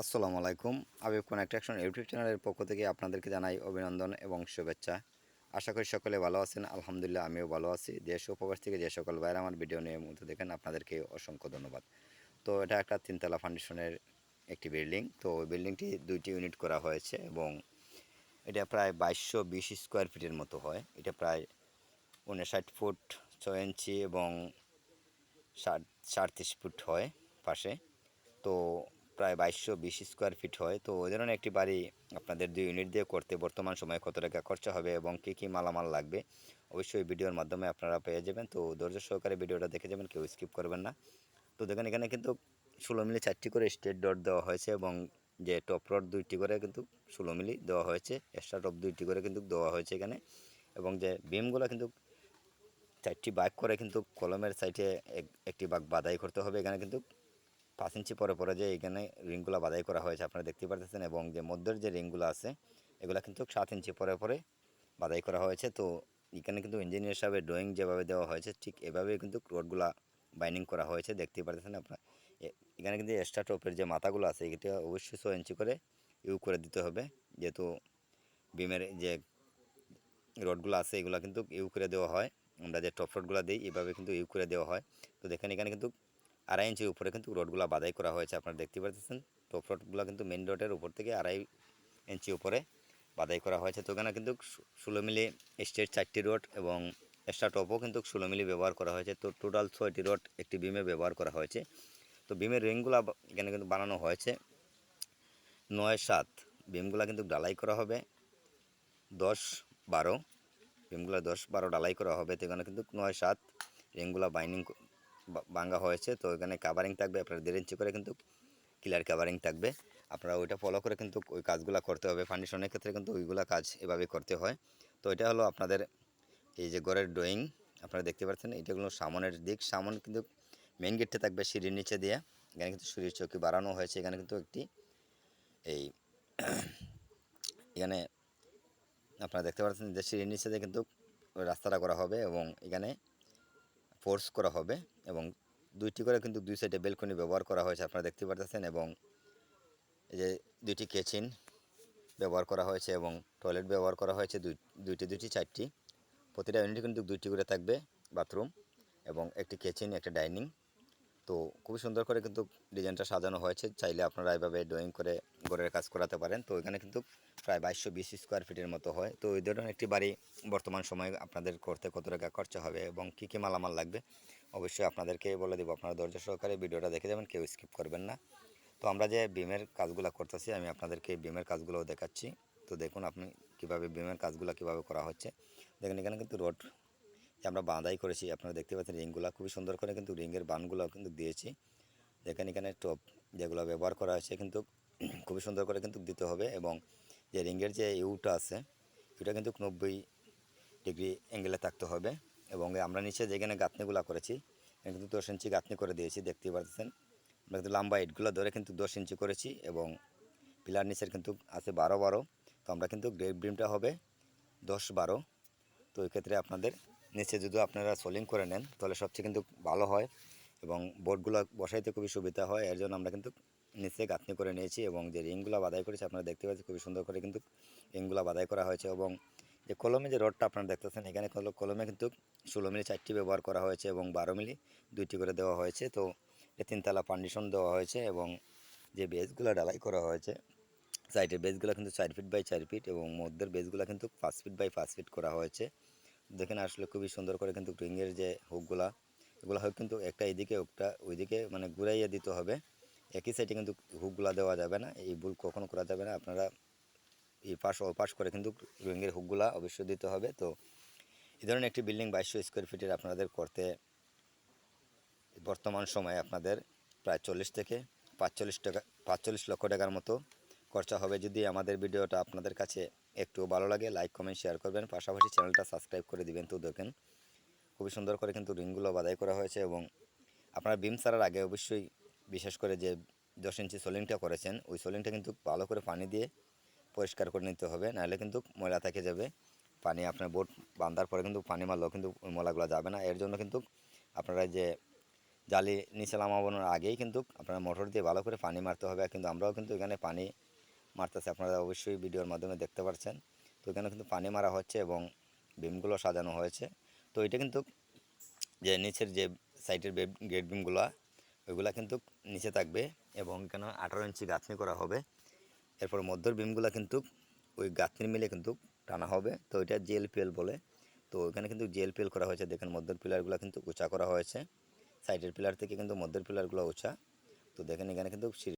আসসালামু আলাইকুম। Aviv কনেকট্রাকশন YouTube চ্যানেলের পক্ষ থেকে আপনাদেরকে জানাই অভিনন্দন এবং শুভেচ্ছা। আশা করি সকলে ভালো আছেন। আলহামদুলিল্লাহ, আমিও ভালো আছি। দেশ ও প্রবাস থেকে যে সকল ভাইরা আমার ভিডিও নিয়ে মধ্যে দেখেন, আপনাদেরকে অসংখ্য ধন্যবাদ। তো এটা একটা তিনতলা ফাউন্ডেশনের একটি বিল্ডিং। তো ওই বিল্ডিংটি দুইটি ইউনিট করা হয়েছে এবং এটা প্রায় বাইশশো বিশ স্কোয়ার ফিটের মতো হয়। এটা প্রায় উনষাট ফুট ছয় ইঞ্চি এবং ষাট সাড়ত্রিশ ফুট হয় পাশে। তো প্রায় বাইশশো বিশ স্কোয়ার ফিট হয়। তো ওই ধরনের একটি বাড়ি আপনাদের দুই ইউনিট দিয়ে করতে বর্তমান সময়ে কত টাকা খরচা হবে এবং কী কী মালামাল লাগবে, অবশ্যই ভিডিওর মাধ্যমে আপনারা পেয়ে যাবেন। তো ধৈর্য সহকারে ভিডিওটা দেখে যাবেন, কেউ স্কিপ করবেন না। তো দেখেন, এখানে কিন্তু ষোলো মিলি চারটি করে স্টেট ডট দেওয়া হয়েছে এবং যে টপ রড দুইটি করে কিন্তু ষোলো মিলি দেওয়া হয়েছে এক্সট্রা টপ দুইটি করে কিন্তু দেওয়া হয়েছে এখানে। এবং যে বিমগুলো কিন্তু চারটি বাঘ করে কিন্তু কলমের সাইডে এক- একটি বাঘ বাদাই করতে হবে। এখানে কিন্তু পাঁচ ইঞ্চি পরে পরে যে এখানে রিংগুলো বাদাই করা হয়েছে, আপনারা দেখতে পারতেছেন, এবং যে মধ্যের যে রিংগুলো আছে, এগুলো কিন্তু সাত ইঞ্চি পরে পরে বাদাই করা হয়েছে। তো এখানে কিন্তু ইঞ্জিনিয়ার সাহেবের ড্রয়িং যেভাবে দেওয়া হয়েছে, ঠিক এভাবেই কিন্তু রোডগুলা বাইন্ডিং করা হয়েছে দেখতেই পারতেছেন আপনারা। এখানে কিন্তু এক্সট্রা টপের যে মাথাগুলো আছে এটা অবশ্যই ছয় ইঞ্চি করে ইউ করে দিতে হবে। যেহেতু বিমের যে রডগুলো আছে, এগুলো কিন্তু ইউ করে দেওয়া হয়। আমরা যে টপ রডগুলো দিই, এভাবে কিন্তু ইউ করে দেওয়া হয়। তো দেখেন, এখানে কিন্তু আড়াই ইঞ্চির উপরে কিন্তু রডগুলো বাদাই করা হয়েছে, আপনারা দেখতে পাচ্ছেন টপ রডগুলো কিন্তু মেন রডের উপর থেকে আড়াই ইঞ্চি উপরে বাদাই করা হয়েছে। তো এখানে কিন্তু ষোলো মিলি স্টেট চারটি রড এবং এক্সট্রা টপও কিন্তু ষোলো মিলি ব্যবহার করা হয়েছে। তো টোটাল ছয়টি রড একটি বিমে ব্যবহার করা হয়েছে। তো বিমের রিংগুলো এখানে কিন্তু বানানো হয়েছে। নয় সাত বিমগুলো কিন্তু ডালাই করা হবে। দশ বারো রিংগুলো দশ বারো ডালাই করা হবে। তো এখানে কিন্তু নয় সাত রিংগুলো বাইন্ডিং ভাঙ্গা হয়েছে। তো এখানে কাভারিং থাকবে, আপনার দেড় ইঞ্চি করে কিন্তু ক্লিয়ার কাভারিং থাকবে। আপনারা ওইটা ফলো করে কিন্তু ওই কাজগুলো করতে হবে। ফাউন্ডেশনের ক্ষেত্রে কিন্তু ওইগুলো কাজ এভাবে করতে হয়। তো এটা হলো আপনাদের এই যে ঘরের ড্রয়িং আপনারা দেখতে পাচ্ছেন এটাগুলো সামনের দিক। সামন কিন্তু মেন গেটটা থাকবে সিঁড়ির নিচে দিয়ে। এখানে কিন্তু সিঁড়ির চৌকি বাড়ানো হয়েছে। এখানে কিন্তু একটি এই এখানে আপনারা দেখতে পাচ্ছেন যে সিঁড়ির নিচে দিয়ে কিন্তু রাস্তাটা করা হবে এবং এখানে ফোর্স করা হবে এবং দুইটি করে কিন্তু দুই সাইডে বেলকনি ব্যবহার করা হয়েছে, আপনারা দেখতে পারতেছেন, এবং এই যে দুইটি কেচিন ব্যবহার করা হয়েছে এবং টয়লেট ব্যবহার করা হয়েছে, দুই, দুইটি দুইটি, চারটি। প্রতিটা ইউনিটে কিন্তু দুইটি করে থাকবে বাথরুম এবং একটি কিচেন একটা ডাইনিং তো খুবই সুন্দর করে কিন্তু ডিজাইনটা সাজানো হয়েছে। চাইলে আপনারা এভাবে ড্রয়িং করে ঘরের কাজ করাতে পারেন। তো এখানে কিন্তু প্রায় বাইশশো বিশ স্কোয়ার ফিটের মতো হয়। তো এই ধরনের একটি বাড়ি বর্তমান সময়ে আপনাদের করতে কত টাকা খরচা হবে এবং কী কী মালামাল লাগবে, অবশ্যই আপনাদেরকে বলে দেবো। আপনারা ধৈর্য সহকারে ভিডিওটা দেখে যাবেন, কেউ স্কিপ করবেন না। তো আমরা যে বিমের কাজগুলো করতেছি, আমি আপনাদেরকে বিমের কাজগুলোও দেখাচ্ছি। তো দেখুন আপনি কীভাবে বিমের কাজগুলো কীভাবে করা হচ্ছে। দেখেন এখানে কিন্তু রড যে আমরা বাঁধাই করেছি, আপনারা দেখতে পাচ্ছেন রিংগুলো খুবই সুন্দর করে কিন্তু রিংয়ের বানগুলো কিন্তু দিয়েছি। যেখানে এখানে টপ যেগুলো ব্যবহার করা হয়েছে কিন্তু খুবই সুন্দর করে কিন্তু দিতে হবে এবং যে রিংয়ের যে ইউটা আছে এটা কিন্তু নব্বই ডিগ্রি অ্যাঙ্গেলে থাকতে হবে এবং আমরা নিচে যেখানে গাঁথনিগুলো করেছি কিন্তু দশ ইঞ্চি গাঁথনি করে দিয়েছি, দেখতে পাচ্ছেন আমরা কিন্তু লম্বা ইটগুলো ধরে কিন্তু দশ ইঞ্চি করেছি এবং পিলার নিচের কিন্তু আছে বারো বারো, তো আমরা কিন্তু গ্রেড ব্রিমটা হবে দশ বারো। তো এই ক্ষেত্রে আপনাদের নিচে যদি আপনারা সোলিং করে নেন, তাহলে সবচেয়ে কিন্তু ভালো হয় এবং বোর্ডগুলো বসাইতে খুবই সুবিধা হয়। এর জন্য আমরা কিন্তু নিচে গাঁথনি করে নিয়েছি এবং যে রিংগুলো বাদাই করেছি, আপনারা দেখতে পাচ্ছেন খুবই সুন্দর করে কিন্তু রিংগুলো বাদাই করা হয়েছে এবং যে কলমে যে রডটা আপনারা দেখতেছেন, এখানে কলমে কিন্তু ষোলো মিলি চারটি ব্যবহার করা হয়েছে এবং বারো মিলি দুইটি করে দেওয়া হয়েছে। তো তিনতলা পান্ডিশন দেওয়া হয়েছে এবং যে বেসগুলো ডালাই করা হয়েছে, সাইডের বেসগুলো কিন্তু চার ফিট বাই চার ফিট এবং মধ্যের বেসগুলো কিন্তু পাঁচ ফিট বাই পাঁচ ফিট করা হয়েছে। দেখেন আসলে খুবই সুন্দর করে কিন্তু রিংয়ের যে হুকগুলা এগুলো হয় কিন্তু একটা এদিকে একটা ওইদিকে মানে ঘুরাইয়ে দিতে হবে। একই সাইডে কিন্তু হুকগুলা দেওয়া যাবে না, এই ভুল কখনো করা যাবে না। আপনারা এই পাশ ও পাশ করে কিন্তু রিংয়ের হুকগুলা অবশ্যই দিতে হবে। তো এই ধরনের একটি বিল্ডিং বাইশশো স্কোয়ার ফিটের আপনাদের করতে বর্তমান সময়ে আপনাদের প্রায় চল্লিশ থেকে পাঁচচল্লিশ টাকা, পাঁচচল্লিশ লক্ষ টাকার মতো খরচা হবে। যদি আমাদের ভিডিওটা আপনাদের কাছে একটু ভালো লাগে লাইক কমেন্ট শেয়ার করবেন। পাশাপাশি চ্যানেলটা সাবস্ক্রাইব করে দিবেন তো দেখেন। খুবই সুন্দর করে কিন্তু রিংগুলো বাদাই করা হয়েছে এবং আপনারা বিম ছাড়ার আগে অবশ্যই বিশেষ করে যে দশ ইঞ্চি সোলিংটা করেছেন, ওই সোলিংটা কিন্তু ভালো করে পানি দিয়ে পরিষ্কার করে নিতে হবে। নাহলে কিন্তু ময়লা থেকে যাবে। পানি আপনার বোট বাঁধার পরে কিন্তু পানি মারলেও কিন্তু ওই ময়লাগুলো যাবে না। এর জন্য কিন্তু আপনারা যে জালি নিচে নামানোর আগেই কিন্তু আপনারা মোটর দিয়ে ভালো করে পানি মারতে হবে। কিন্তু আমরাও কিন্তু এখানে পানি মারতেছি, আপনারা অবশ্যই ভিডিওর মাধ্যমে দেখতে পাচ্ছেন তো এখানে কিন্তু পানি মারা হচ্ছে এবং বিমগুলো সাজানো হয়েছে। তো এটা কিন্তু যে নিচের যে সাইডের গেট বিমগুলো ওইগুলা কিন্তু নিচে থাকবে এবং এখানে আঠারো ইঞ্চি গাঁথনি করা হবে। এরপর মধ্যর বিমগুলো কিন্তু ওই গাঁথনি মিলে কিন্তু টানা হবে। তো এটা জিএলপিএল বলে। তো ওইখানে কিন্তু জিএলপিএল করা হয়েছে। দেখেন মধ্যের পিলারগুলো কিন্তু উঁচা করা হয়েছে। সাইডের পিলার থেকে কিন্তু মধ্যের পিলারগুলো উঁচা। তো দেখেন এখানে কিন্তু